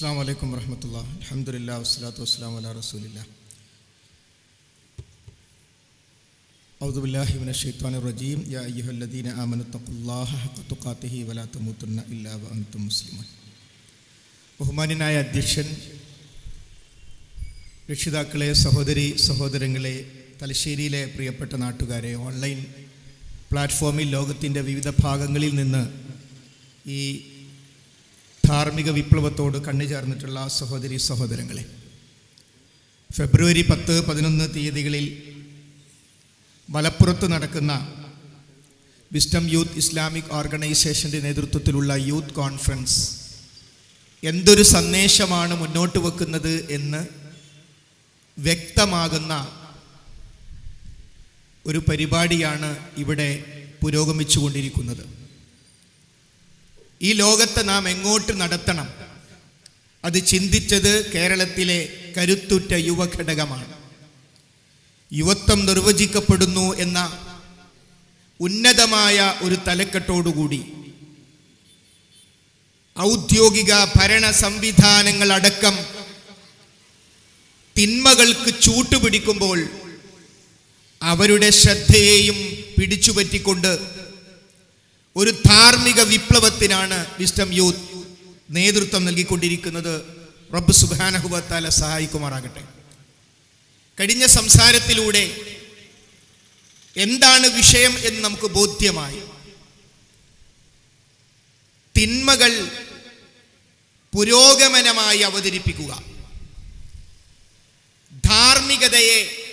അസ്സാം വലൈക്കും വറഹമത്തുള്ള അലഹമുല്ല വസ്സലാത്തു വസ്സലാം അല റസൂലില്ല ഔദുബില്ലാഹി മിന ഷെയ്ത്താൻ റജീം. യാ അയ്യുഹല്ലദീന ആമനു തഖുല്ലാഹ ഹഖ തുഖാത്തിഹി വലാ തമൂത്തുന്ന ഇല്ലാ വ അൻതും മുസ്ലിമൂൻ. ബഹുമാന്യനായ അധ്യക്ഷൻ രക്ഷിതാക്കളെ സഹോദരി സഹോദരങ്ങളെ തലശ്ശേരിയിലെ പ്രിയപ്പെട്ട നാട്ടുകാരെ ഓൺലൈൻ പ്ലാറ്റ്ഫോമിൽ ലോകത്തിന്റെ വിവിധ ഭാഗങ്ങളിൽ നിന്ന് ഈ ധാർമ്മിക വിപ്ലവത്തോട് കണ്ണു ചേർന്നിട്ടുള്ള സഹോദരി സഹോദരങ്ങളെ ഫെബ്രുവരി പത്ത് പതിനൊന്ന് തീയതികളിൽ മലപ്പുറത്ത് നടക്കുന്ന വിസ്റ്റം യൂത്ത് ഇസ്ലാമിക് ഓർഗനൈസേഷന്റെ നേതൃത്വത്തിലുള്ള യൂത്ത് കോൺഫറൻസ് എന്തൊരു സന്ദേശമാണ് മുന്നോട്ട് വെക്കുന്നത് എന്ന് വ്യക്തമാകുന്ന ഒരു പരിപാടിയാണ് ഇവിടെ പുരോഗമിച്ചുകൊണ്ടിരിക്കുന്നത്. ഈ ലോകത്തെ നാം എങ്ങോട്ട് നടത്തണം? അത് ചിന്തിച്ചത് കേരളത്തിലെ കരുത്തുറ്റ യുവഘടകമാണ്. യുവത്വം നിർവചിക്കപ്പെടുന്നു എന്ന ഉന്നതമായ ഒരു തലക്കെട്ടോടുകൂടി ഔദ്യോഗിക ഭരണ സംവിധാനങ്ങളടക്കം തിന്മകൾക്ക് ചൂട്ടുപിടിക്കുമ്പോൾ അവരുടെ ശ്രദ്ധയെയും പിടിച്ചുപറ്റിക്കൊണ്ട് ഒരു ധാർമ്മിക വിപ്ലവത്തിനാണ് വിസ്റ്റം യൂത്ത് നേതൃത്വം നൽകിക്കൊണ്ടിരിക്കുന്നത്. റബ്ബ് സുബാനഹുബത്താല സഹായിക്കുമാറാകട്ടെ. കഴിഞ്ഞ സംസാരത്തിലൂടെ എന്താണ് വിഷയം എന്ന് നമുക്ക് ബോധ്യമായി. തിന്മകൾ പുരോഗമനമായി അവതരിപ്പിക്കുക. ധാർമ്മികതയെ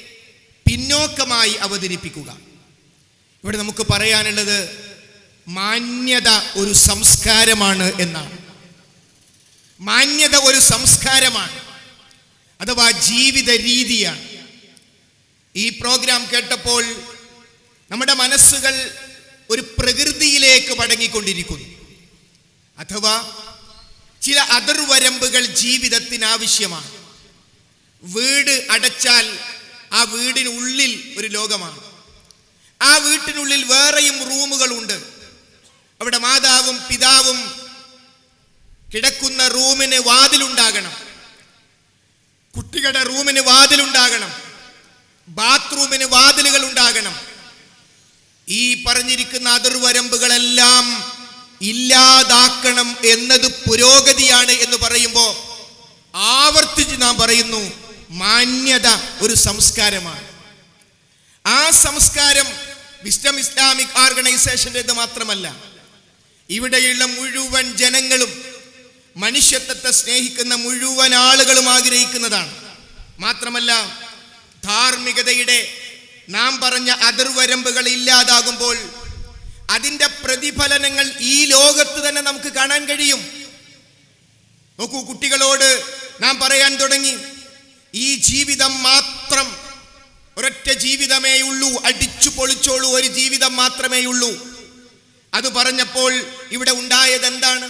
പിന്നോക്കമായി അവതരിപ്പിക്കുക. ഇവിടെ നമുക്ക് പറയാനുള്ളത് മാന്യത ഒരു സംസ്കാരമാണ് എന്നാണ്. മാന്യത ഒരു സംസ്കാരമാണ്. അഥവാ ജീവിത രീതിയാണ്. ഈ പ്രോഗ്രാം കേട്ടപ്പോൾ നമ്മുടെ മനസ്സുകൾ ഒരു പ്രകൃതിയിലേക്ക് മടങ്ങിക്കൊണ്ടിരിക്കുന്നു അഥവാ ചില അതിർവരമ്പുകൾ ജീവിതത്തിന് ആവശ്യമാണ്. വീട് അടച്ചാൽ ആ വീടിനുള്ളിൽ ഒരു ലോകമാണ്. ആ വീട്ടിനുള്ളിൽ അവിടെ മാതാവും പിതാവും കിടക്കുന്ന റൂമിന് വാതിലുണ്ടാകണം. കുട്ടികളുടെ റൂമിന് വാതിലുണ്ടാകണം. ബാത്റൂമിന് വാതിലുകൾ ഉണ്ടാകണം ഈ പറഞ്ഞിരിക്കുന്ന അതിർവരമ്പുകളെല്ലാം ഇല്ലാതാക്കണം എന്നത് പുരോഗതിയാണ് എന്ന് പറയുമ്പോൾ ആവർത്തിച്ച് നാം പറയുന്നു മാന്യത ഒരു സംസ്കാരമാണ്. ആ സംസ്കാരം വിസ്റ്റം ഇസ്ലാമിക് ഓർഗനൈസേഷന്റെത് മാത്രമല്ല. ഇവിടെയുള്ള മുഴുവൻ ജനങ്ങളും മനുഷ്യത്വത്തെ സ്നേഹിക്കുന്ന മുഴുവൻ ആളുകളും ആഗ്രഹിക്കുന്നതാണ്. മാത്രമല്ല ധാർമ്മികതയുടെ നാം പറഞ്ഞ അതിർവരമ്പുകൾ ഇല്ലാതാകുമ്പോൾ അതിന്റെ പ്രതിഫലനങ്ങൾ ഈ ലോകത്ത് തന്നെ നമുക്ക് കാണാൻ കഴിയും. നോക്കൂ കുട്ടികളോട് നാം പറയാൻ തുടങ്ങി ഈ ജീവിതം മാത്രം ഒരൊറ്റ ജീവിതമേ ഉള്ളൂ അടിച്ചു പൊളിച്ചോളൂ ഒരു ജീവിതം മാത്രമേ ഉള്ളൂ. അത് പറഞ്ഞപ്പോൾ ഇവിടെ ഉണ്ടായത് എന്താണ്?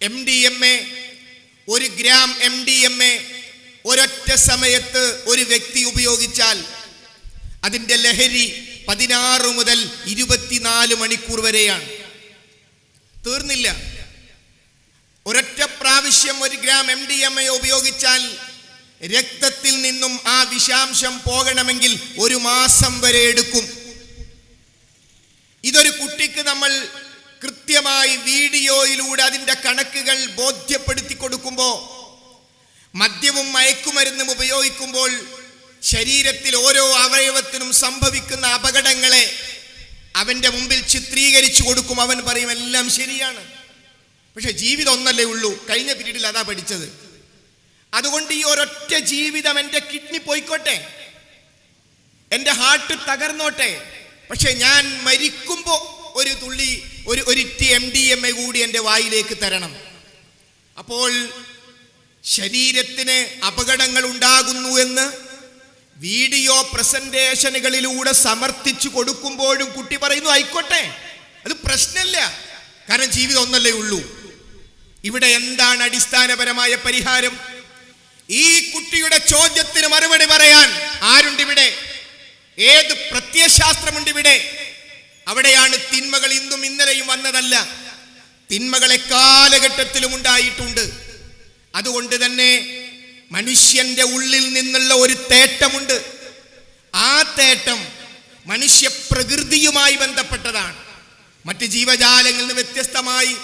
എം ഡി എം എ ഒരു gram M D M A ഒരൊറ്റ സമയത്ത് ഒരു വ്യക്തി ഉപയോഗിച്ചാൽ അതിന്റെ ലഹരി പതിനാറ് മുതൽ ഇരുപത്തിനാല് മണിക്കൂർ വരെയാണ്. തീർന്നില്ല. ഒരൊറ്റ പ്രാവശ്യം ഒരു gram M D M A ഉപയോഗിച്ചാൽ രക്തത്തിൽ നിന്നും ആ വിഷാംശം പോകണമെങ്കിൽ ഒരു മാസം വരെ എടുക്കും. ഇതൊരു കുട്ടിക്ക് നമ്മൾ കൃത്യമായി വീഡിയോയിലൂടെ അതിന്റെ കണക്കുകൾ ബോധ്യപ്പെടുത്തി കൊടുക്കുമ്പോൾ മദ്യവും മയക്കുമരുന്നും ഉപയോഗിക്കുമ്പോൾ ശരീരത്തിൽ ഓരോ അവയവത്തിനും സംഭവിക്കുന്ന അപകടങ്ങളെ അവന്റെ മുമ്പിൽ ചിത്രീകരിച്ചു കൊടുക്കും. അവൻ പറയും എല്ലാം ശരിയാണ്. പക്ഷെ ജീവിതം ഒന്നല്ലേ ഉള്ളൂ. കഴിഞ്ഞ പീരീഡിൽ അതാ പഠിച്ചത്. അതുകൊണ്ട് ഈ ഒരൊറ്റ ജീവിതം എന്റെ കിഡ്നി പോയിക്കോട്ടെ. എന്റെ ഹാർട്ട് തകർന്നോട്ടെ. പക്ഷെ ഞാൻ മരിക്കുമ്പോൾ ഒരു തുള്ളി ഒരു ഒരിറ്റി എം ഡി എം എ കൂടി എന്റെ വായിലേക്ക് തരണം. അപ്പോൾ ശരീരത്തിന് അപകടങ്ങൾ ഉണ്ടാകുന്നു എന്ന് വീഡിയോ പ്രസന്റേഷനുകളിലൂടെ സമർത്ഥിച്ചു കൊടുക്കുമ്പോഴും കുട്ടി പറയുന്നു ആയിക്കോട്ടെ അത് പ്രശ്നമില്ല കാരണം ജീവിതം ഒന്നല്ലേ ഉള്ളൂ. ഇവിടെ എന്താണ് അടിസ്ഥാനപരമായ പരിഹാരം? ഈ കുട്ടിയുടെ ചോദ്യത്തിന് മറുപടി പറയാൻ ആരുണ്ട് ഇവിടെ ഏത് പ്രത്യയശാസ്ത്രമുണ്ട് ഇവിടെ? അവിടെയാണ് തിന്മകൾ ഇന്നും ഇന്നലെയും വന്നതല്ല. തിന്മകളെ കാലഘട്ടത്തിലും ഉണ്ടായിട്ടുണ്ട്. അതുകൊണ്ട് തന്നെ മനുഷ്യന്റെ ഉള്ളിൽ നിന്നുള്ള ഒരു തേട്ടമുണ്ട് ആ തേട്ടം മനുഷ്യ പ്രകൃതിയുമായി ബന്ധപ്പെട്ടതാണ്. മറ്റ് ജീവജാലങ്ങളിൽ നിന്ന് വ്യത്യസ്തമായി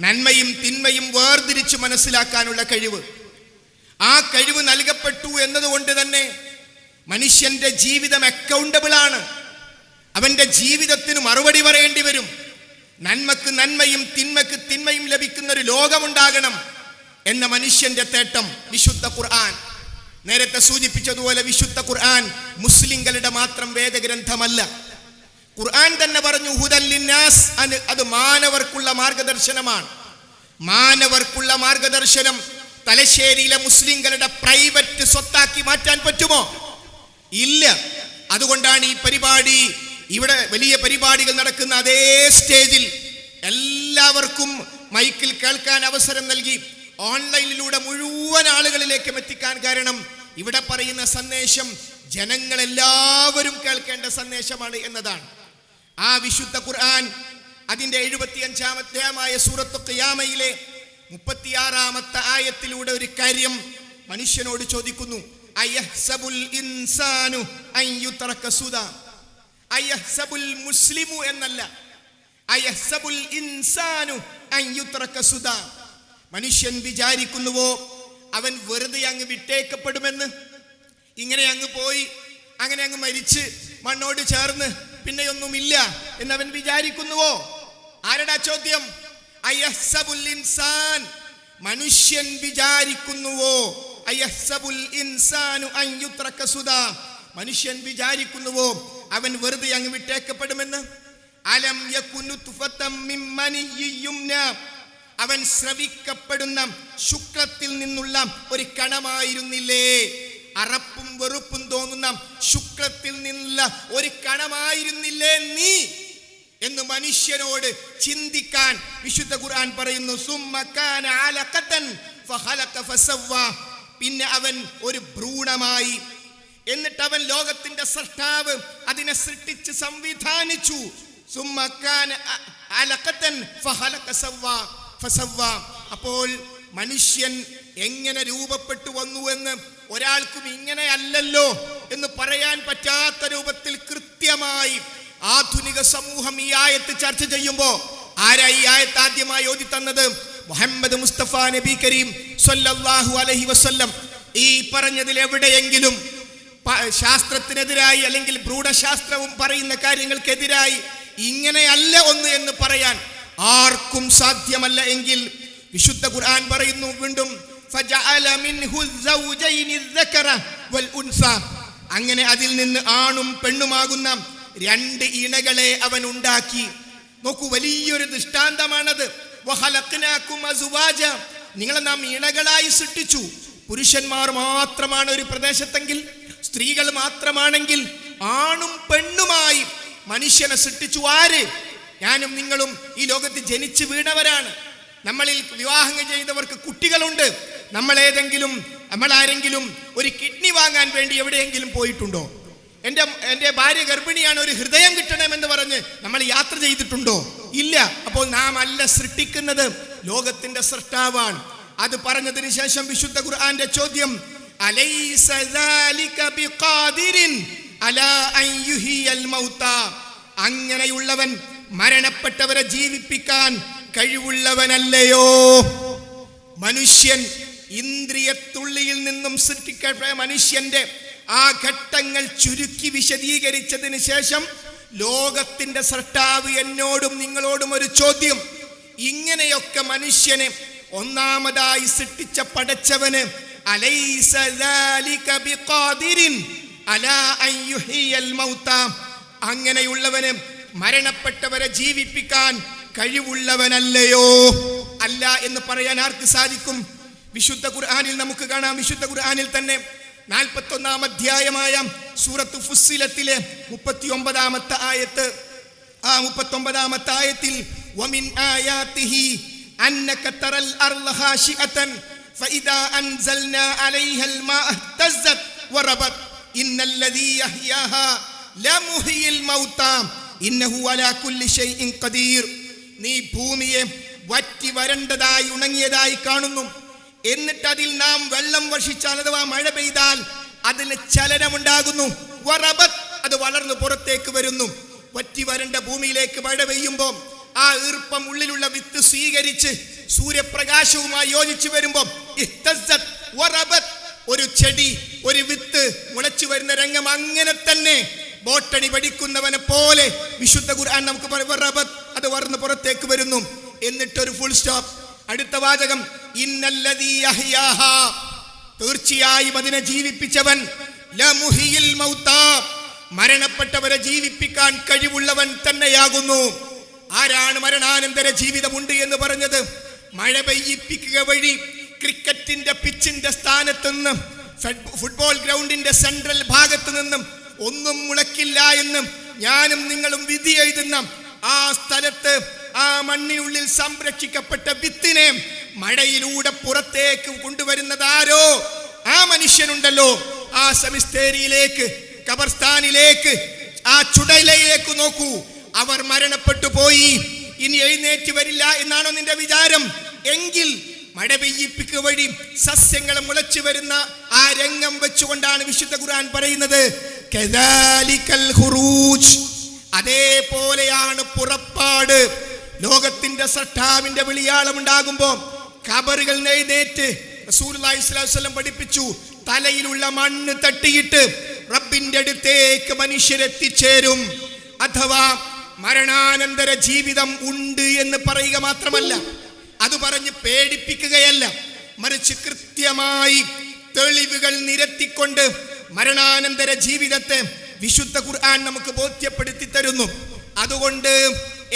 നന്മയും തിന്മയും വേർതിരിച്ച് മനസ്സിലാക്കാനുള്ള കഴിവ്. ആ കഴിവ് നൽകപ്പെട്ടു എന്നതുകൊണ്ട് തന്നെ മനുഷ്യന്റെ ജീവിതം അക്കൗണ്ടബിൾ ആണ്. അവന്റെ ജീവിതത്തിന് മറുപടി പറയേണ്ടി വരും. നന്മക്ക് നന്മയും തിന്മക്ക് തിന്മയും ലഭിക്കുന്ന ഒരു ലോകമുണ്ടാകണം എന്ന മനുഷ്യന്റെ തേട്ടം വിശുദ്ധ ഖുർആൻ. നേരത്തെ സൂചിപ്പിച്ചതുപോലെ വിശുദ്ധ ഖുർആൻ മുസ്ലിങ്ങളുടെ മാത്രം വേദഗ്രന്ഥമല്ല. ഖുർആൻ തന്നെ പറഞ്ഞു ഹുദല്ലിന്നാസ് അത് മാനവർക്കുള്ള മാർഗദർശനമാണ്. മാനവർക്കുള്ള മാർഗദർശനം തലശ്ശേരിയിലെ മുസ്ലിങ്ങളുടെ പ്രൈവറ്റ് സ്വത്താക്കി മാറ്റാൻ പറ്റുമോ? ഇല്ല. അതുകൊണ്ടാണ് ഈ പരിപാടി ഇവിടെ വലിയ പരിപാടികൾ നടക്കുന്ന അതേ സ്റ്റേജിൽ എല്ലാവർക്കും മൈക്കിൽ കേൾക്കാൻ അവസരം നൽകി ഓൺലൈനിലൂടെ മുഴുവൻ ആളുകളിലേക്കും എത്തിക്കാൻ കാരണം ഇവിടെ പറയുന്ന സന്ദേശം ജനങ്ങൾ എല്ലാവരും കേൾക്കേണ്ട സന്ദേശമാണ് എന്നതാണ്. ആ വിശുദ്ധ ഖുർആൻ അതിന്റെ എഴുപത്തിയഞ്ചാം അധ്യായമായ സൂറത്ത് ഖിയാമയിലെ മുപ്പത്തിയാറാമത്തെ ആയത്തിലൂടെ ഒരു കാര്യം മനുഷ്യനോട് ചോദിക്കുന്നു. ഇൻസാനു മുസ്ലിമു എന്നല്ല. ഇൻസാനു മനുഷ്യൻ വിചാരിക്കുന്നുവോ അവൻ വെറുതെ അങ്ങ് വിട്ടേക്കപ്പെടുമെന്ന്? ഇങ്ങനെ അങ്ങ് പോയി അങ്ങനെ അങ്ങ് മരിച്ച് മണ്ണോട് ചേർന്ന് പിന്നെയൊന്നുമില്ല എന്ന് അവൻ വിചാരിക്കുന്നുവോ? ആരടാ ചോദ്യം? ഇൻസാൻ മനുഷ്യൻ വിചാരിക്കുന്നുവോ? മനുഷ്യൻ വിചാരിക്കുന്നുവോ അവൻ വെറുതെ അങ്ങ് വിട്ടേക്കപ്പെടുമെന്ന്? അലം അവൻ ശ്രവിക്കപ്പെടുന്ന ശുക്ലത്തിൽ നിന്നുള്ള ഒരു കണമായിരുന്നില്ലേ? അറപ്പും വെറുപ്പും തോന്നുന്ന ശുക്ലത്തിൽ നിന്നുള്ള ഒരു കണമായിരുന്നില്ലേ നീ? എന്ന് മനുഷ്യനോട് ചിന്തിക്കാൻ വിശുദ്ധ ഖുർആൻ പറയുന്നു സുമ്മക്കാൻ ഫസവ്വ. പിന്നെ അവൻ ഒരു ഭ്രൂണമായി. എന്നിട്ട് അവൻ ലോകത്തിന്റെ സൃഷ്ടാവ് അതിനെ സൃഷ്ടിച്ച് സംവിധാനിച്ചു. അപ്പോൾ മനുഷ്യൻ എങ്ങനെ രൂപപ്പെട്ടു വന്നു എന്ന് ഒരാൾക്കും ഇങ്ങനെ അല്ലല്ലോ എന്ന് പറയാൻ പറ്റാത്ത രൂപത്തിൽ കൃത്യമായി ആധുനിക സമൂഹം ഈ ആയത്ത് ചർച്ച ചെയ്യുമ്പോ ആരാ ഈ ആയത്ത് ആദ്യമായി ഓതി തന്നത് മുഹമ്മദ് മുസ്തഫ നബി കരീം സൊല്ലാഹു അലഹി വസ്ല്ലം ഈ പറഞ്ഞതിൽ എവിടെയെങ്കിലും ശാസ്ത്രത്തിനെതിരായി അല്ലെങ്കിൽ ഭ്രൂഢശാസ്ത്രവും പറയുന്ന കാര്യങ്ങൾക്കെതിരായി ഇങ്ങനെയല്ല ഒന്ന് എന്ന് പറയാൻ ആർക്കും സാധ്യമല്ല എങ്കിൽ വിശുദ്ധ ഖുർആൻ പറയുന്നു വീണ്ടും അങ്ങനെ അതിൽ നിന്ന് ആണും പെണ്ണുമാകുന്ന രണ്ട് ഇണകളെ അവൻ ഉണ്ടാക്കി. നോക്കൂ വലിയൊരു ദൃഷ്ടാന്തമാണത്. നിങ്ങളെ നാം ഇണകളായി സൃഷ്ടിച്ചു. പുരുഷന്മാർ മാത്രമാണ് ഒരു പ്രദേശത്തെങ്കിൽ സ്ത്രീകൾ മാത്രമാണെങ്കിൽ ആണും പെണ്ണുമായി മനുഷ്യനെ സൃഷ്ടിച്ചു ആര്? ഞാനും നിങ്ങളും ഈ ലോകത്ത് ജനിച്ചു വീണവരാണ്. നമ്മളിൽ വിവാഹം ചെയ്തവർക്ക് കുട്ടികളുണ്ട്. നമ്മൾ ഏതെങ്കിലും നമ്മൾ ആരെങ്കിലും ഒരു കിഡ്നി വാങ്ങാൻ വേണ്ടി എവിടെയെങ്കിലും പോയിട്ടുണ്ടോ? എന്റെ എന്റെ ഭാര്യ ഗർഭിണിയാണ് ഒരു ഹൃദയം കിട്ടണം എന്ന് പറഞ്ഞ് നമ്മൾ യാത്ര ചെയ്തിട്ടുണ്ടോ? ഇല്ല. അപ്പോൾ നാം അല്ല സൃഷ്ടിക്കുന്നത്. ലോകത്തിന്റെ സൃഷ്ടാവാണ്. അത് പറഞ്ഞതിന് ശേഷം വിശുദ്ധ ഖുർആന്റെ ചോദ്യം അങ്ങനെയുള്ളവൻ മരണപ്പെട്ടവരെ ജീവിപ്പിക്കാൻ കഴിവുള്ളവനല്ലയോ? മനുഷ്യൻ ഇന്ദ്രിയത്തുള്ളിയിൽ നിന്നും സൃഷ്ടിക്കപ്പെട്ട മനുഷ്യന്റെ ആ ഘട്ടങ്ങൾ ചുരുക്കി വിശദീകരിച്ചതിന് ശേഷം ലോകത്തിന്റെ സർട്ടാവ് എന്നോടും നിങ്ങളോടും ഒരു ചോദ്യം. ഇങ്ങനെയൊക്കെ മനുഷ്യനെ ഒന്നാമതായി സൃഷ്ടിച്ച പടച്ചവന് അങ്ങനെയുള്ളവന് മരണപ്പെട്ടവരെ ജീവിപ്പിക്കാൻ കഴിവുള്ളവനല്ലയോ? അല്ല എന്ന് പറയാൻ ആർക്ക് സാധിക്കും? വിശുദ്ധ ഖുർആാനിൽ നമുക്ക് കാണാം. വിശുദ്ധ ഖുർആാനിൽ തന്നെ നാൽപ്പത്തി ഒന്നാം അധ്യായമായ സൂറത്ത് ഫുസ്സിലത്തിലെ മുപ്പത്തി ഒമ്പതാമത്തെ ആയത്ത് ആ മുപ്പത്തൊമ്പതാമത്തെ ആയത്തിൽ വമിൻ ആയാത്തിഹി അന്നക തറൽ അർള ഹാശിഅതൻ فإذا أنزلنا عليها الماء اهتزت وربت إن الذي يحياها لمحيي الموتى إنه على كل شيء قدير നീ ഭൂമിയെ വറ്റി വരണ്ടതായി ഉണങ്ങിയതായി കാണുന്നു എന്നിട്ട് അതിൽ നാം വെള്ളം വർഷിച്ചാൽ അഥവാ മഴ പെയ്താൽ അതിന് ചലനമുണ്ടാകുന്നു. അത് വളർന്ന് പുറത്തേക്ക് വരുന്നു. വറ്റി വരണ്ട ഭൂമിയിലേക്ക് മഴ പെയ്യുമ്പോൾ ആ ഈർപ്പം ഉള്ളിലുള്ള വിത്ത് സ്വീകരിച്ച് സൂര്യപ്രകാശവുമായി യോജിച്ചു വരുമ്പോൾ ഒരു ചെടി ഒരു വിത്ത് മുളച്ചു വരുന്ന രംഗം അങ്ങനെ തന്നെ ബോട്ടണി പഠിക്കുന്നവനെ പോലെ വിശുദ്ധ ഖുർആൻ നമുക്ക് അത് വർന്ന് പുറത്തേക്ക് വരുന്നു. എന്നിട്ടൊരു ഫുൾ സ്റ്റോപ്പ് അടുത്ത വാചകം. തീർച്ചയായും അതിനെ ജീവിപ്പിച്ചവൻ. മരണപ്പെട്ടവരെ ജീവിപ്പിക്കാൻ കഴിവുള്ളവൻ തന്നെയാകുന്നു. ആരാണ് മരണാനന്തര ജീവിതമുണ്ട് എന്ന് പറഞ്ഞത്? മഴ പെയ്യിപ്പിക്കുക വഴി ക്രിക്കറ്റിന്റെ പിച്ചിന്റെ സ്ഥാനത്ത് നിന്നും ഫുട്ബോൾ ഗ്രൗണ്ടിന്റെ സെൻട്രൽ ഭാഗത്ത് നിന്നും ഒന്നും മുളക്കില്ല എന്നും ഞാനും നിങ്ങളും വിധി എഴുതുന്ന ആ സ്ഥലത്ത് ആ മണ്ണിനുള്ളിൽ സംരക്ഷിക്കപ്പെട്ട വിത്തിനെ മഴയിലൂടെ പുറത്തേക്ക് കൊണ്ടുവരുന്നതാരോ? ആ മനുഷ്യനുണ്ടല്ലോ. ആ സെമിസ്തേരിയിലേക്ക് കബർസ്ഥാനിലേക്ക് ആ ചുടലയിലേക്ക് നോക്കൂ. അവർ മരണപ്പെട്ടു പോയി. ഇനി എഴുന്നേറ്റ് വരില്ല എന്നാണോ നിന്റെ വിചാരം? എങ്കിൽ മഴ പെയ്യിപ്പിക്കുക വഴി സസ്യങ്ങൾ മുളച്ചു വരുന്ന ആ രംഗം വെച്ചുകൊണ്ടാണ് വിശുദ്ധ ഖുർആൻ പറയുന്നത്. അതേപോലെയാണ് പുറപ്പാട്. ലോകത്തിന്റെ സട്ടാവിന്റെ വിളിയാളം ഉണ്ടാകുമ്പോ സ്വല്ലല്ലാഹു അലൈഹി വസല്ലം പഠിപ്പിച്ചു. തലയിലുള്ള മണ്ണ് തട്ടിയിട്ട് റബ്ബിന്റെ അടുത്തേക്ക് മനുഷ്യരെത്തിച്ചേരും അഥവാ മരണാനന്തര ജീവിതം ഉണ്ട് എന്ന് പറയുക മാത്രമല്ല അത് പറഞ്ഞ് പേടിപ്പിക്കുകയല്ല. മറിച്ച് കൃത്യമായി തെളിവുകൾ നിരത്തിക്കൊണ്ട് മരണാനന്തര ജീവിതത്തെ വിശുദ്ധ ഖുർആൻ നമുക്ക് ബോധ്യപ്പെടുത്തി തരുന്നു. അതുകൊണ്ട്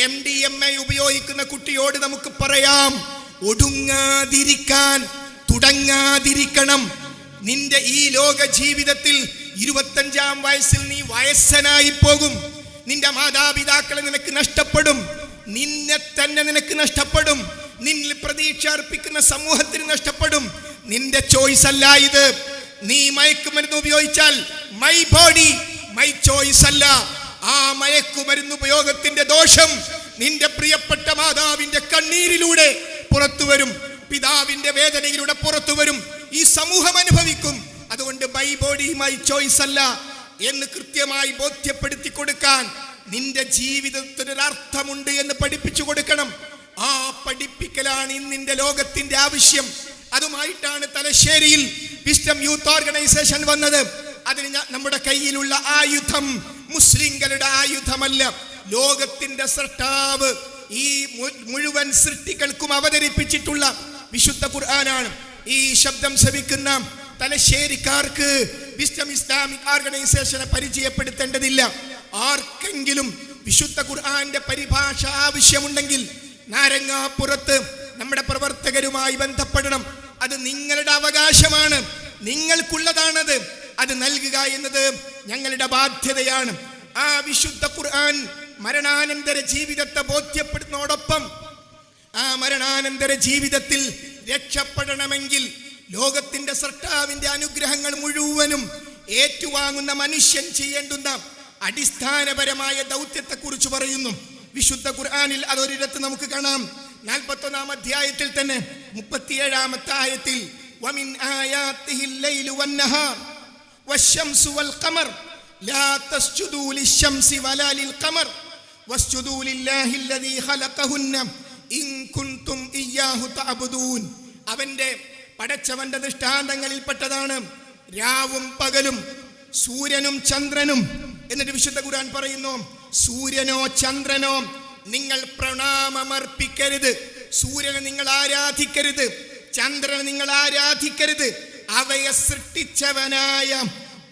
എം ഡി എം എ ഉപയോഗിക്കുന്ന കുട്ടിയോട് നമുക്ക് പറയാം ഒടുങ്ങാതിരിക്കാൻ തുടങ്ങാതിരിക്കണം. നിന്റെ ഈ ലോക ജീവിതത്തിൽ ഇരുപത്തഞ്ചാം വയസ്സിൽ നീ വയസ്സനായി പോകും. നിന്റെ മാതാപിതാക്കളെ നിനക്ക് നഷ്ടപ്പെടും. നിന്നെ തന്നെ നിനക്ക് നഷ്ടപ്പെടും. നിന്നിൽ പ്രതീക്ഷ അർപ്പിക്കുന്ന സമൂഹത്തിന് നഷ്ടപ്പെടും. നിന്റെ ചോയ്സ് അല്ല ഇത്. നീ മയക്കുമരുന്ന് ഉപയോഗിച്ചാൽ മൈ ബോഡി മൈ ചോയ്സ് അല്ല. ആ മയക്കുമരുന്ന് ഉപയോഗത്തിന്റെ ദോഷം നിന്റെ പ്രിയപ്പെട്ട മാതാവിന്റെ കണ്ണീരിലൂടെ പുറത്തു വരും. പിതാവിന്റെ വേദനയിലൂടെ പുറത്തു വരും. ഈ സമൂഹം അനുഭവിക്കും. അതുകൊണ്ട് മൈ ബോഡി മൈ ചോയ്സ് അല്ല എന്ന് കൃത്യമായി ബോധ്യപ്പെടുത്തി കൊടുക്കാൻ നിന്റെ ജീവിതത്തിന് ഒരു അർത്ഥമുണ്ട് എന്ന് പഠിപ്പിച്ചു കൊടുക്കണം. ആ പഠിപ്പിക്കലാണ് ഇന്നിന്റെ ലോകത്തിന്റെ ആവശ്യം. അതുമായിട്ടാണ് തലശ്ശേരിയിൽ വിസ്റ്റം യൂത്ത് ഓർഗനൈസേഷൻ വന്നത്. അതിന് നമ്മുടെ കയ്യിലുള്ള ആയുധം മുസ്ലിങ്ങളുടെ ആയുധമല്ല. ലോകത്തിന്റെ സൃഷ്ടാവ് ഈ മുഴുവൻ സൃഷ്ടികൾക്കും അവതരിപ്പിച്ചിട്ടുള്ള വിശുദ്ധ ഖുർആനാണ്. ഈ ശബ്ദം ശ്രവിക്കുന്ന തലശ്ശേരിക്കാർക്ക് വിസ്റ്റം ഇസ്ലാമിക് ഓർഗനൈസേഷനെ പരിചയപ്പെടുത്തേണ്ടതില്ല. ആർക്കെങ്കിലും വിശുദ്ധ ഖുർആന്റെ പരിഭാഷ ആവശ്യമുണ്ടെങ്കിൽ നാരങ്ങാപ്പുറത്ത് നമ്മുടെ പ്രവർത്തകരുമായി ബന്ധപ്പെടണം. അത് നിങ്ങളുടെ അവകാശമാണ്. നിങ്ങൾക്കുള്ളതാണത്. അത് നൽകുക എന്നത് ഞങ്ങളുടെ ബാധ്യതയാണ്. ആ വിശുദ്ധ ഖുർആൻ മരണാനന്തര ജീവിതത്തെ ബോധ്യപ്പെടുന്നതോടൊപ്പം ആ മരണാനന്തര ജീവിതത്തിൽ രക്ഷപ്പെടണമെങ്കിൽ ലോകത്തിന്റെ സർട്ടാവിന്റെ അനുഗ്രഹങ്ങൾ മുഴുവനും ഏറ്റുവാങ്ങുന്ന മനുഷ്യൻ ചെയ്യേണ്ടുന്ന അടിസ്ഥാനപരമായ ദൗത്യത്തെ കുറിച്ച് പറയുന്നു വിശുദ്ധ ഖുർആനിൽ അതൊരിടത്ത് നമുക്ക് കാണാം നാൽപ്പത്തൊന്നാം അധ്യായത്തിൽ തന്നെ മുപ്പത്തിയേഴാമത്തെ ആയത്തിൽ വമിൻ ആയാത്തിഹിൽ ലൈലു വന്നഹാർ والشمس والقمر لا تسجدوا للشمس ولا للقمر واسجدوا لله الذي خلقهن إن كنتم إياه تعبدون അവന്റെ പടച്ചവന്റെ ദൃഷ്ടാന്തങ്ങളിൽപ്പെട്ടതാണ് രാവും പകലും സൂര്യനും ചന്ദ്രനും എന്നിട്ട് വിശുദ്ധ ഖുർആൻ പറയുന്നു സൂര്യനോ ചന്ദ്രനോ നിങ്ങൾ പ്രണാമമർപ്പിക്കരുത് സൂര്യനെ നിങ്ങൾ ആരാധിക്കരുത് ചന്ദ്രനെ നിങ്ങൾ ആരാധിക്കരുത് അവയെ സൃഷ്ടിച്ചവനായ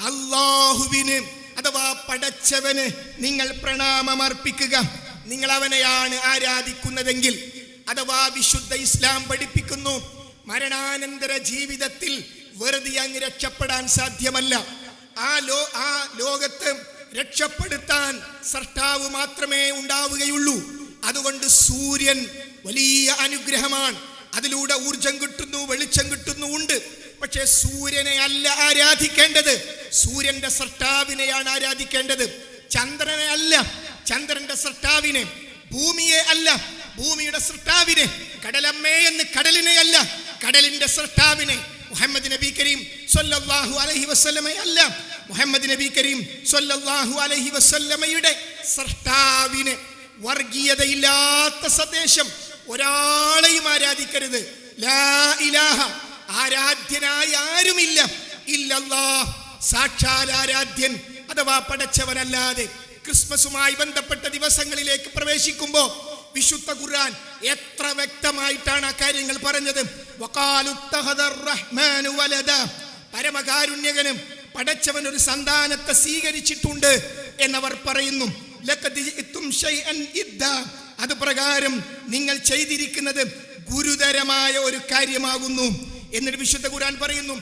അള്ളാഹുവിന് അഥവാ പടച്ചവന് നിങ്ങൾ പ്രണാമമർപ്പിക്കുക നിങ്ങൾ അവനെയാണ് ആരാധിക്കുന്നതെങ്കിൽ അഥവാ വിശുദ്ധ ഇസ്ലാം പഠിപ്പിക്കുന്നു മരണാനന്തര ജീവിതത്തിൽ വെറുതെ അങ്ങ് രക്ഷപ്പെടാൻ സാധ്യമല്ല. ആ ലോ ആ ലോകത്ത് രക്ഷപ്പെടുത്താൻ സർട്ടാവ് മാത്രമേ ഉണ്ടാവുകയുള്ളൂ. അതുകൊണ്ട് സൂര്യൻ വലിയ അനുഗ്രഹമാണ്. അതിലൂടെ ഊർജം കിട്ടുന്നു വെളിച്ചം കിട്ടുന്നു ഉണ്ട്. പക്ഷേ സൂര്യനെ അല്ല ആരാധിക്കേണ്ടത്. സൂര്യന്റെ സർട്ടാവിനെയാണ് ആരാധിക്കേണ്ടത്. ചന്ദ്രനെ അല്ല ചന്ദ്രന്റെ സർട്ടാവിനെ ഭൂമിയെ അല്ല ഭൂമിയുടെ സൃഷ്ടാവിനെ. കടലമ്മേ എന്ന് കടലിനെ അല്ല കടലിന്റെ സൃഷ്ടാവിനെ. മുഹമ്മദ് നബി കരീം സ്വല്ലല്ലാഹു അലൈഹി വസല്ലമയെ അല്ല മുഹമ്മദ് നബി കരീം സ്വല്ലല്ലാഹു അലൈഹി വസല്ലമയുടെ സൃഷ്ടാവിനെ. വർഗീയതയില്ലാത്ത സന്ദേശം ഒരാളെയും ആരാധിക്കരുത്. ലാ ഇലാഹ ആരാധ്യനായി ആരുമില്ല. ഇല്ലല്ലാ. സാക്ഷാൽ ആരാധ്യൻ അഥവാ പടച്ചവനല്ലാതെ ക്രിസ്മസുമായി ബന്ധപ്പെട്ട ദിവസങ്ങളിലേക്ക് പ്രവേശിക്കുമ്പോൾ വിശുദ്ധ ഖുർആൻ എത്ര വ്യക്തമായിട്ടാണ് ആ കാര്യങ്ങൾ പറഞ്ഞത്. പരമകാരുണ്യകനും പടച്ചവൻ ഒരു സന്താനത്തെ സ്വീകരിച്ചിട്ടുണ്ട് എന്നവർ പറയുന്നു. അത് പ്രകാരം നിങ്ങൾ ചെയ്തിരിക്കുന്നത് ഗുരുതരമായ ഒരു കാര്യമാകുന്നു. എന്നിട്ട് വിശുദ്ധ ഖുരാൻ പറയുന്നു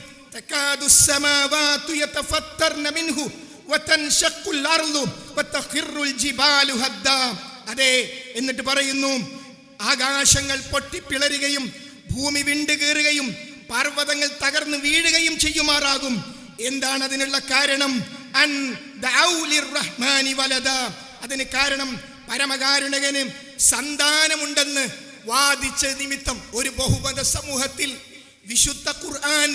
അതെ എന്നിട്ട് പറയുന്നു ആകാശങ്ങൾ പൊട്ടിപ്പിളരുകയും ഭൂമി വിണ്ടുകീറുകയും പർവതങ്ങൾ തകർന്നു വീഴുകയും ചെയ്യുമാറാകും. എന്താണ് അതിനുള്ള കാരണം? അൻ റഹ്മാനി വലത അതിന് കാരണം പരമകാരുണകന് സന്താനമുണ്ടെന്ന് വാദിച്ച നിമിത്തം ഒരു ബഹുമത സമൂഹത്തിൽ വിശുദ്ധ ഖുർആൻ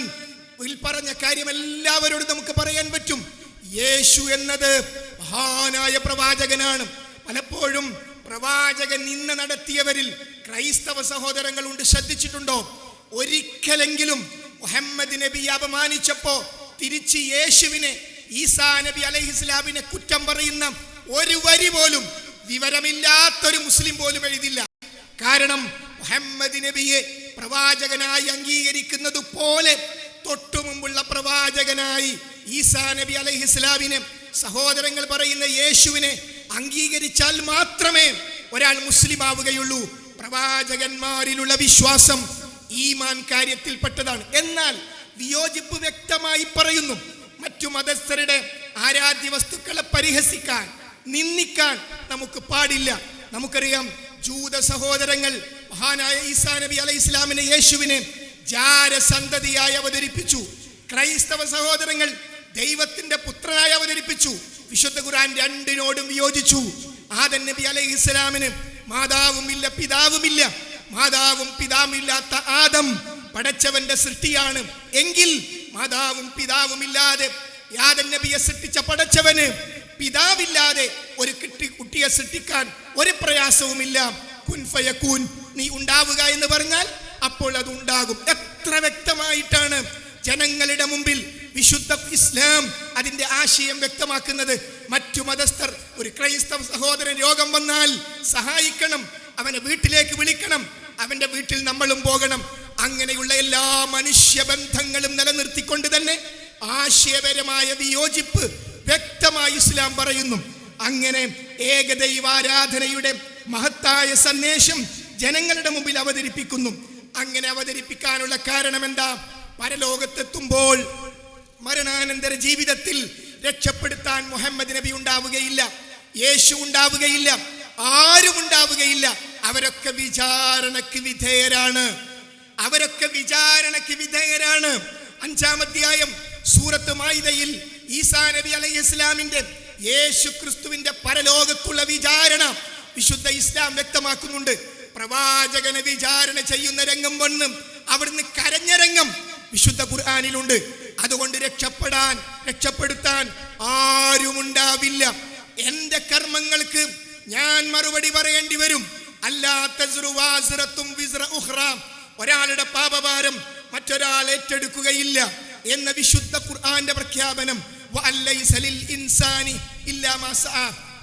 പറഞ്ഞ കാര്യം എല്ലാവരോടും നമുക്ക് പറയാൻ പറ്റും. യേശു എന്നത് മഹാനായ പ്രവാചകനാണ്. പലപ്പോഴും പ്രവാചകൻ നിന്ന് നടത്തിയവരിൽ ക്രൈസ്തവ സഹോദരങ്ങൾ ഉണ്ട് ശ്രദ്ധിച്ചിട്ടുണ്ടോ? ഒരിക്കലെങ്കിലും മുഹമ്മദ് നബി അപമാനിച്ചപ്പോ തിരിച്ച് യേശുവിനെ ഈസാ നബി അലഹിസ്ലാമിനെ കുറ്റം പറയുന്ന ഒരു വരി പോലും വിവരമില്ലാത്തൊരു മുസ്ലിം പോലും എഴുതില്ല. കാരണം മുഹമ്മദ് നബിയെ പ്രവാചകനായി അംഗീകരിക്കുന്നത് പോലെ തൊട്ടു മുമ്പുള്ള പ്രവാചകനായി ഈസാ നബി അലൈഹി ഇസ്ലാമിനെ സഹോദരങ്ങൾ പറയുന്ന യേശുവിനെ അംഗീകരിച്ചാൽ മാത്രമേ ഒരാൾ മുസ്ലിം ആവുകയുള്ളൂ. പ്രവാചകന്മാരിലുള്ള വിശ്വാസം ഈമാൻ കാര്യത്തിൽപ്പെട്ടതാണ്. എന്നാൽ വിയോജിപ്പ് വ്യക്തമായി പറയുന്നു മറ്റു മതസ്ഥരുടെ ആരാധ്യ വസ്തുക്കളെ പരിഹസിക്കാൻ നിന്ദിക്കാൻ നമുക്ക് പാടില്ല. നമുക്കറിയാം ജൂത സഹോദരങ്ങൾ മഹാനായ ഈസാ നബി അലൈഹി ഇസ്ലാമിനെ യേശുവിനെ ജാരസന്തതിയായി അവതരിപ്പിച്ചു. ക്രൈസ്തവ സഹോദരങ്ങൾ ദൈവത്തിന്റെ പുത്രനായി അവതരിപ്പിച്ചു. വിശുദ്ധ ഖുർആൻ രണ്ടിനോടും വിയോജിച്ചു. ആദൻ നബി അലൈഹി ഇസ്ലാമിന് മാതാവുമില്ല പിതാവുമില്ല. മാതാവും പിതാവുമില്ലാത്ത ആദം പടച്ചവന്റെ സൃഷ്ടിയാണ്. എങ്കിൽ മാതാവും പിതാവുമില്ലാതെ യാദൻ നബിയെ സൃഷ്ടിച്ച പടച്ചവന് പിതാവില്ലാതെ ഒരു കിട്ടി കുട്ടിയെ സൃഷ്ടിക്കാൻ ഒരു പ്രയാസവുമില്ല. കുൻഫയക്കൂൻ നീ ഉണ്ടാവുക എന്ന് പറഞ്ഞാൽ അപ്പോൾ അത് ഉണ്ടാകും. എത്ര വ്യക്തമായിട്ടാണ് ജനങ്ങളുടെ മുമ്പിൽ വിശുദ്ധ ഇസ്ലാം അതിന്റെ ആശയം വ്യക്തമാക്കുന്നത്. മറ്റു മതസ്ഥർ ഒരു ക്രൈസ്തവ സഹോദരൻ രോഗം വന്നാൽ സഹായിക്കണം അവനെ വീട്ടിലേക്ക് വിളിക്കണം അവന്റെ വീട്ടിൽ നമ്മളും പോകണം. അങ്ങനെയുള്ള എല്ലാ മനുഷ്യബന്ധങ്ങളും നിലനിർത്തിക്കൊണ്ട് തന്നെ ആശയപരമായ വിയോജിപ്പ് വ്യക്തമായി ഇസ്ലാം പറയുന്നു. അങ്ങനെ ഏകദൈവാരാധനയുടെ മഹത്തായ സന്ദേശം ജനങ്ങളുടെ മുമ്പിൽ അവതരിപ്പിക്കുന്നു. അങ്ങനെ അവതരിപ്പിക്കാനുള്ള കാരണം എന്താ പരലോകത്തെത്തുമ്പോൾ മരണാനന്തര ജീവിതത്തിൽ രക്ഷപ്പെടുത്താൻ മുഹമ്മദ് നബി ഉണ്ടാവുകയില്ല. യേശു ഉണ്ടാവുകയില്ല. ആരും ഉണ്ടാവുകയില്ല. അവരൊക്കെ വിചാരണക്ക് വിധേയരാണ്. അവരൊക്കെ വിചാരണക്ക് വിധേയരാണ്. അഞ്ചാമധ്യായം സൂറത്ത് മായിദയിൽ ഈസാ നബി അലൈഹി ഇസ്ലാമിന്റെ യേശു ക്രിസ്തുവിന്റെ പരലോകത്തുള്ള വിചാരണ വിശുദ്ധ ഇസ്ലാം വ്യക്തമാക്കുന്നുണ്ട്. പ്രവാചകനെ വിചാരണ ചെയ്യുന്ന രംഗം വന്നും അവിടുന്ന് കരഞ്ഞ രംഗം വിശുദ്ധ ഖുർആാനിലുണ്ട്. അതുകൊണ്ട് രക്ഷപ്പെടാൻ രക്ഷപ്പെടുത്താൻ ആരുമുണ്ടാവില്ല. എന്റെ കർമ്മങ്ങൾക്ക് ഞാൻ മറുപടി പറയേണ്ടി വരും. ഒരാളുടെ പാപഭാരം മറ്റൊരാൾ ഏറ്റെടുക്കുകയില്ല എന്ന വിശുദ്ധ ഖുർആന്റെ പ്രഖ്യാപനം. ഇൻസാനി.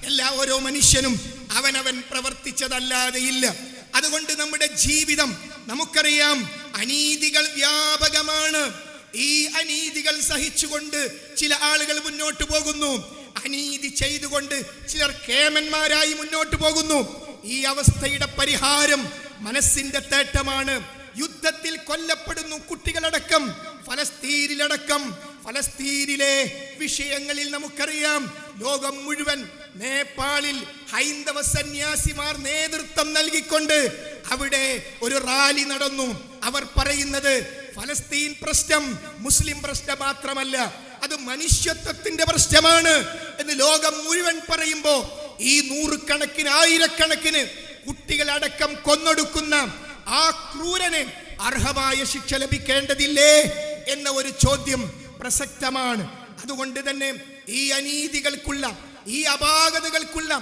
എല്ലാ ഓരോ മനുഷ്യനും അവനവൻ പ്രവർത്തിച്ചതല്ലാതെ ഇല്ല അതുകൊണ്ട് നമ്മുടെ ജീവിതം നമുക്കറിയാം അനീതികൾ വ്യാപകമാണ്. ഈ അനീതികൾ സഹിച്ചുകൊണ്ട് ചില ആളുകൾ മുന്നോട്ട് പോകുന്നു. അനീതി ചെയ്തുകൊണ്ട് ചിലർ കേമന്മാരായി മുന്നോട്ട് പോകുന്നു. ഈ അവസ്ഥയുടെ പരിഹാരം മനസ്സിന്റെ തേട്ടമാണ്. യുദ്ധത്തിൽ കൊല്ലപ്പെടുന്നു കുട്ടികളടക്കം ഫലസ്തീനിലടക്കം ഫലസ്തീനിലെ വിഷയങ്ങളിൽ നമുക്കറിയാം. ലോകം മുഴുവൻ നേപ്പാളിൽ ഹൈന്ദവ സന്യാസിമാർ നേതൃത്വം നൽകിക്കൊണ്ട് അവിടെ ഒരു റാലി നടന്നു. അവർ പറയുന്നത് ഫലസ്തീൻ പ്രശ്നം മുസ്ലിം പ്രശ്നം മാത്രമല്ല അത് മനുഷ്യത്വത്തിന്റെ പ്രശ്നമാണ് എന്ന് ലോകം മുഴുവൻ പറയുമ്പോ ഈ നൂറുകണക്കിന് ആയിരക്കണക്കിന് കുട്ടികളടക്കം കൊന്നൊടുക്കുന്ന ആ ക്രൂരന് അർഹമായ ശിക്ഷ ലഭിക്കേണ്ടതില്ലേ എന്ന ഒരു ചോദ്യം പ്രസക്തമാണ്. അതുകൊണ്ട് തന്നെ ഈ അനീതികൾക്കുള്ള ഈ അപാകതകൾക്കുള്ള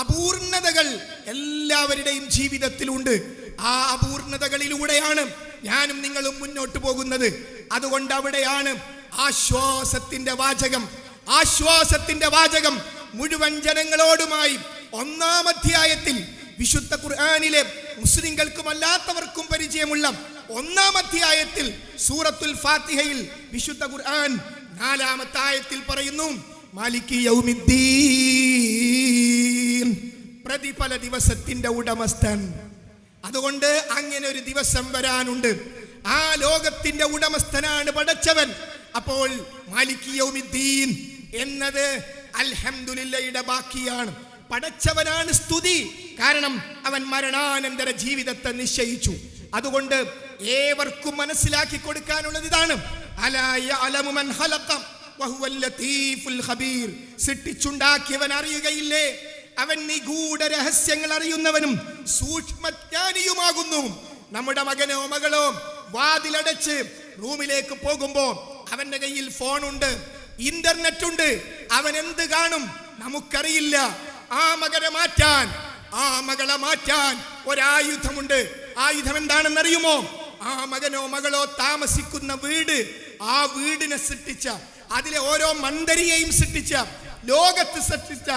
അപൂർണതകൾ എല്ലാവരുടെയും ജീവിതത്തിലുണ്ട്. ആ അപൂർണതകളിലൂടെയാണ് ഞാനും നിങ്ങളും മുന്നോട്ട് പോകുന്നത്. അതുകൊണ്ട് അവിടെയാണ് ആശ്വാസത്തിന്റെ വാചകം. ആശ്വാസത്തിന്റെ വാചകം മുഴുവൻ ജനങ്ങളോടുമായി ഒന്നാം അധ്യായത്തിൽ വിശുദ്ധ ഖുർആാനിലെ മുസ്ലിങ്ങൾക്കും അല്ലാത്തവർക്കും പരിചയമുള്ള ഒന്നാം അധ്യായത്തിൽ സൂറത്തുൽ ഫാത്തിഹയിൽ വിശുദ്ധ ഖുർആൻ നാലാമത്തെ ആയത്തിൽ പറയുന്നു മാലിക് യൗമിദ്ദീൻ. പ്രതിഫല ദിവസത്തിന്റെ ഉടമസ്ഥൻ. അതുകൊണ്ട് അങ്ങനെ ഒരു ദിവസം വരാനുണ്ട്. ആ ലോകത്തിന്റെ ഉടമസ്ഥനാണ് പടച്ചവൻ. അപ്പോൾ മാലിക് യൗമിദ്ദീൻ എന്നത് അൽഹംദുലില്ലയുടെ ബാക്കിയാണ്. പടച്ചവനാണ് സ്തുതി. കാരണം അവൻ മരണാനന്തര ജീവിതത്തെ നിശ്ചയിച്ചു. അതുകൊണ്ട് ഏവർക്കും മനസ്സിലാക്കി കൊടുക്കാനുള്ളത് ഇതാണ്. സൃഷ്ടിച്ചുണ്ടാക്കിയവൻ അറിയുകയില്ലേ? അവൻ നിഗൂഢ രഹസ്യങ്ങൾ അറിയുന്നവനും സൂക്ഷ്മജ്ഞാനിയുമാകുന്നു. നമ്മുടെ മകനോ മകളോ വാതിലടച്ച് റൂമിലേക്ക് പോകുമ്പോൾ അവന്റെ കയ്യിൽ ഫോണുണ്ട് ഇന്റർനെറ്റ് ഉണ്ട് അവൻ എന്ത് കാണും നമുക്കറിയില്ല. ആ മകനെ മാറ്റാൻ ആ മകളെ മാറ്റാൻ ഒരായുധമുണ്ട്. ആയുധം എന്താണെന്ന് അറിയുമോ ആ മകനോ മകളോ താമസിക്കുന്ന വീട് ആ വീടിനെ സൃഷ്ടിച്ച അതിലെ ഓരോ മന്ദരിയെയും സൃഷ്ടിച്ച ലോകത്ത് സൃഷ്ടിച്ച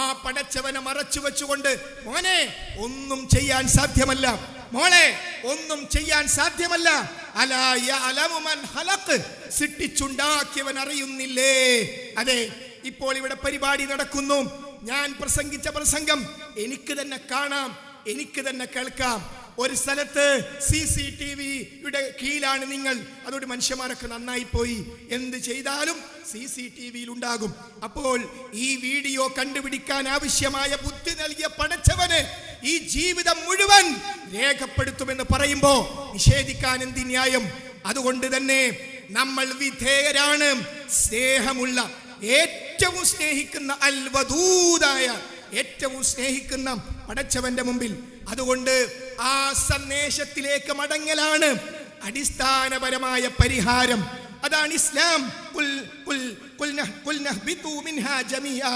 ആ പടച്ചവനെ മറച്ചു വെച്ചുകൊണ്ട് മോനെ ഒന്നും ചെയ്യാൻ സാധ്യമല്ല. മോളെ ഒന്നും ചെയ്യാൻ സാധ്യമല്ല. സൃഷ്ടിച്ചുണ്ടാക്കിയവൻ അറിയുന്നില്ലേ? അതെ ഇപ്പോൾ ഇവിടെ പരിപാടി നടക്കുന്നു. ഞാൻ പ്രസംഗിച്ച പ്രസംഗം എനിക്ക് തന്നെ കാണാം എനിക്ക് തന്നെ കേൾക്കാം. ഒരു സ്ഥലത്ത് സി സി ടി വിയുടെ കീഴിലാണ് നിങ്ങൾ. അതോട് മനുഷ്യന്മാരൊക്കെ നന്നായി പോയി എന്ത് ചെയ്താലും സി സി ടി വിയിൽ ഉണ്ടാകും അപ്പോൾ ഈ വീഡിയോ കണ്ടുപിടിക്കാൻ ആവശ്യമായ ബുദ്ധി നൽകിയ പടച്ചവന് ഈ ജീവിതം മുഴുവൻ രേഖപ്പെടുത്തുമെന്ന് പറയുമ്പോൾ നിഷേധിക്കാൻ എന്ത് ന്യായം? അതുകൊണ്ട് തന്നെ നമ്മൾ വിധേയരാണ്. സ്നേഹമുള്ള ഏറ്റവും സ്നേഹിക്കുന്ന അൽവദൂതായ ഏറ്റവും സ്നേഹിക്കുന്ന പടച്ചവന്റെ മുമ്പിൽ അതുകൊണ്ട് ആ സന്ദേശത്തിലേക്ക് മടങ്ങലാണ് അടിസ്ഥാനപരമായ പരിഹാരം അതാണ് ഇസ്ലാം കുൽ കുൽ കുൽ നഹ് കുൽ നഹ്ബിതു മിൻഹാ ജമീഅ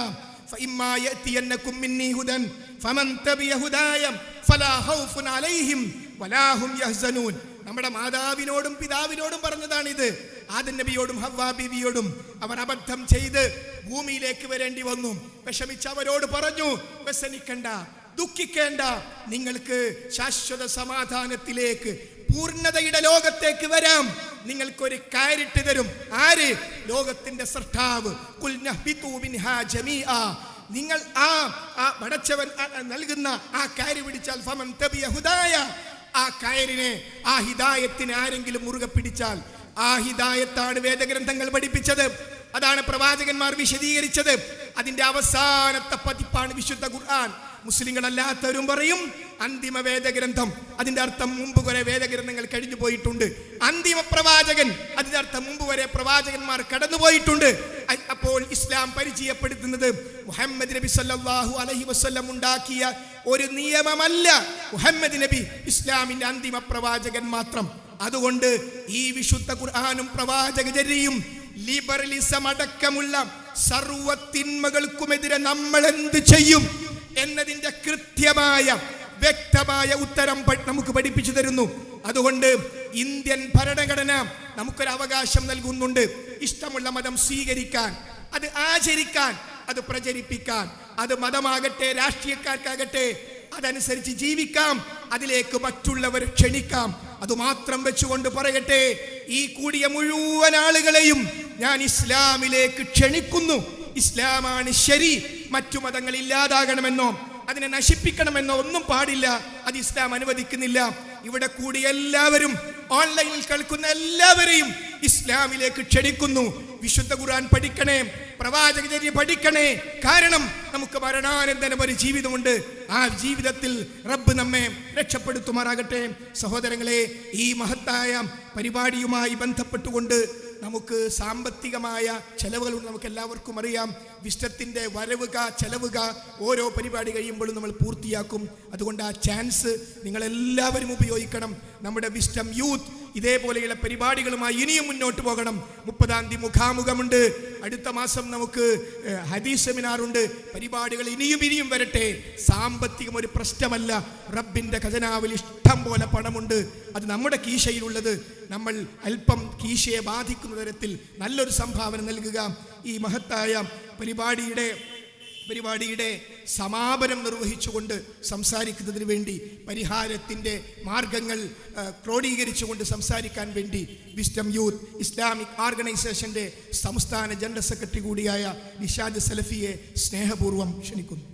فإما يأتينكم مني هدى فمن تبع هداي فلا خوف عليهم ولا هم يحزنون നമ്മുടെ മാതാവിനോടും പിതാവിനോടും പറഞ്ഞതാണിത് ആദൻ നബിയോടും ഹവ്വാ ബീവിയോടും അവർ അബദ്ധം ചെയ്ത് ഭൂമിയിലേക്ക് വരേണ്ടി വന്നു വിഷമിച്ച് അവരോട് പറഞ്ഞു വ്യസനിക്കണ്ട ദുഃഖിക്കേണ്ട. നിങ്ങൾക്ക് ശാശ്വത സമാധാനത്തിലേക്ക് പൂർണതയുടെ ലോകത്തേക്ക് വരാം. നിങ്ങൾക്കൊരു കാര്യട്ട് തരും. ആര്? ലോകത്തിന്റെ സൃഷ്ടാവ്. നിങ്ങൾ ആ ആ പടച്ചവൻ നൽകുന്ന ആ കാരി പിടിച്ചാൽ ഹുദായ. ആ കയറിനെ ആ ഹിദായത്തിനെ ആരെങ്കിലും മുറുകെ പിടിച്ചാൽ. ആ ഹിദായത്താണ് വേദഗ്രന്ഥങ്ങൾ പഠിപ്പിച്ചത്. അതാണ് പ്രവാചകന്മാർ വിശദീകരിച്ചത്. അതിന്റെ അവസാനത്തെ പതിപ്പാണ് വിശുദ്ധ ഖുർആൻ. മുസ്ലിങ്ങളല്ലാത്തവരും പറയും അന്തിമ വേദഗ്രന്ഥം. അതിന്റെ അർത്ഥം മുമ്പ് കുറെ വേദഗ്രന്ഥങ്ങൾ കഴിഞ്ഞു പോയിട്ടുണ്ട്. അന്തിമ പ്രവാചകൻ അതിന്റെ അർത്ഥം മുമ്പ് വരെ പ്രവാചകന്മാർ കടന്നുപോയിട്ടുണ്ട് അപ്പോൾ ഇസ്ലാം പരിചയപ്പെടുത്തുന്നത് മുഹമ്മദ് നബി സല്ലാഹു അലഹി വസല്ലം ഉണ്ടാക്കിയ ഒരു നിയമമല്ല മുഹമ്മദ് നബി ഇസ്ലാമിന്റെ അന്തിമ പ്രവാചകൻ മാത്രം. അതുകൊണ്ട് ഈ വിശുദ്ധ ഖുർആാനും പ്രവാചകചര്യയും ലിബറലിസം അടക്കമുള്ള സർവത്തിന്മകൾക്കുമെതിരെ നമ്മൾ എന്ത് ചെയ്യും? എന്നതിന്റെ കൃത്യമായ വ്യക്തമായ ഉത്തരം നമുക്ക് പഠിപ്പിച്ചു തരുന്നു. അതുകൊണ്ട് ഇന്ത്യൻ ഭരണഘടന നമുക്കൊരു അവകാശം നൽകുന്നുണ്ട്. ഇഷ്ടമുള്ള മതം സ്വീകരിക്കാൻ അത് ആചരിക്കാൻ അത് പ്രചരിപ്പിക്കാൻ അത് മതമാകട്ടെ രാഷ്ട്രീയക്കാർക്കാകട്ടെ അതനുസരിച്ച് ജീവിക്കാം അതിലേക്ക് മറ്റുള്ളവരെ ക്ഷണിക്കാം. അത് മാത്രം വെച്ചുകൊണ്ട് പറയട്ടെ ഈ കൂടിയ മുഴുവൻ ആളുകളെയും ഞാൻ ഇസ്ലാമിലേക്ക് ക്ഷണിക്കുന്നു. ഇസ്ലാമാണ് ശരി മറ്റു മതങ്ങൾ ഇല്ലാതാകണമെന്നോ അതിനെ നശിപ്പിക്കണമെന്നോ ഒന്നും പാടില്ല. അത് ഇസ്ലാം അനുവദിക്കുന്നില്ല. ഇവിടെ കൂടി എല്ലാവരും ഓൺലൈനിൽ കേൾക്കുന്ന എല്ലാവരെയും ഇസ്ലാമിലേക്ക് ക്ഷണിക്കുന്നു. വിശുദ്ധ ഖുർആൻ പഠിക്കണേ പ്രവാചകചര്യ പഠിക്കണേ. കാരണം നമുക്ക് മരണാനന്തരം ഒരു ജീവിതമുണ്ട്. ആ ജീവിതത്തിൽ റബ്ബ് നമ്മെ രക്ഷപ്പെടുത്തുമാറാകട്ടെ. സഹോദരങ്ങളെ ഈ മഹത്തായ പരിപാടിയുമായി ബന്ധപ്പെട്ടുകൊണ്ട് നമുക്ക് സാമ്പത്തികമായ ചെലവുകളുണ്ട്. നമുക്ക് എല്ലാവർക്കും അറിയാം. വിഷ്ടത്തിന്റെ വരവുക ചെലവുക ഓരോ പരിപാടി കഴിയുമ്പോഴും നമ്മൾ പൂർത്തിയാക്കും. അതുകൊണ്ട് ആ ചാൻസ് നിങ്ങളെല്ലാവരും ഉപയോഗിക്കണം. നമ്മുടെ വിസ്റ്റം യൂത്ത് ഇതേപോലെയുള്ള പരിപാടികളുമായി ഇനിയും മുന്നോട്ട് പോകണം. മുപ്പതാം തീയതി മുഖാമുഖമുണ്ട്. അടുത്ത മാസം നമുക്ക് ഹദീസ് സെമിനാറുണ്ട് പരിപാടികൾ ഇനിയും ഇനിയും വരട്ടെ. സാമ്പത്തികം ഒരു പ്രശ്നമല്ല. റബ്ബിന്റെ ഖജനാവിൽ ഇഷ്ടം പോലെ പണമുണ്ട്. അത് നമ്മുടെ കീശയിലുള്ളത്. നമ്മൾ അല്പം കീശയെ ബാധിക്കുന്ന തരത്തിൽ നല്ലൊരു സംഭാവന നൽകുക. ഈ മഹത്തായ പരിപാടിയുടെ പരിപാടിയുടെ സമാപനം നിർവഹിച്ചുകൊണ്ട് സംസാരിക്കുന്നതിന് വേണ്ടി പരിഹാരത്തിന്റെ മാർഗങ്ങൾ ക്രോഡീകരിച്ചുകൊണ്ട് സംസാരിക്കാൻ വേണ്ടി വിസ്റ്റം യൂത്ത് ഇസ്ലാമിക് ഓർഗനൈസേഷന്റെ സംസ്ഥാന ജനറൽ സെക്രട്ടറി കൂടിയായ നിഷാദ് സലഫിയെ സ്നേഹപൂർവം ക്ഷണിക്കുന്നു.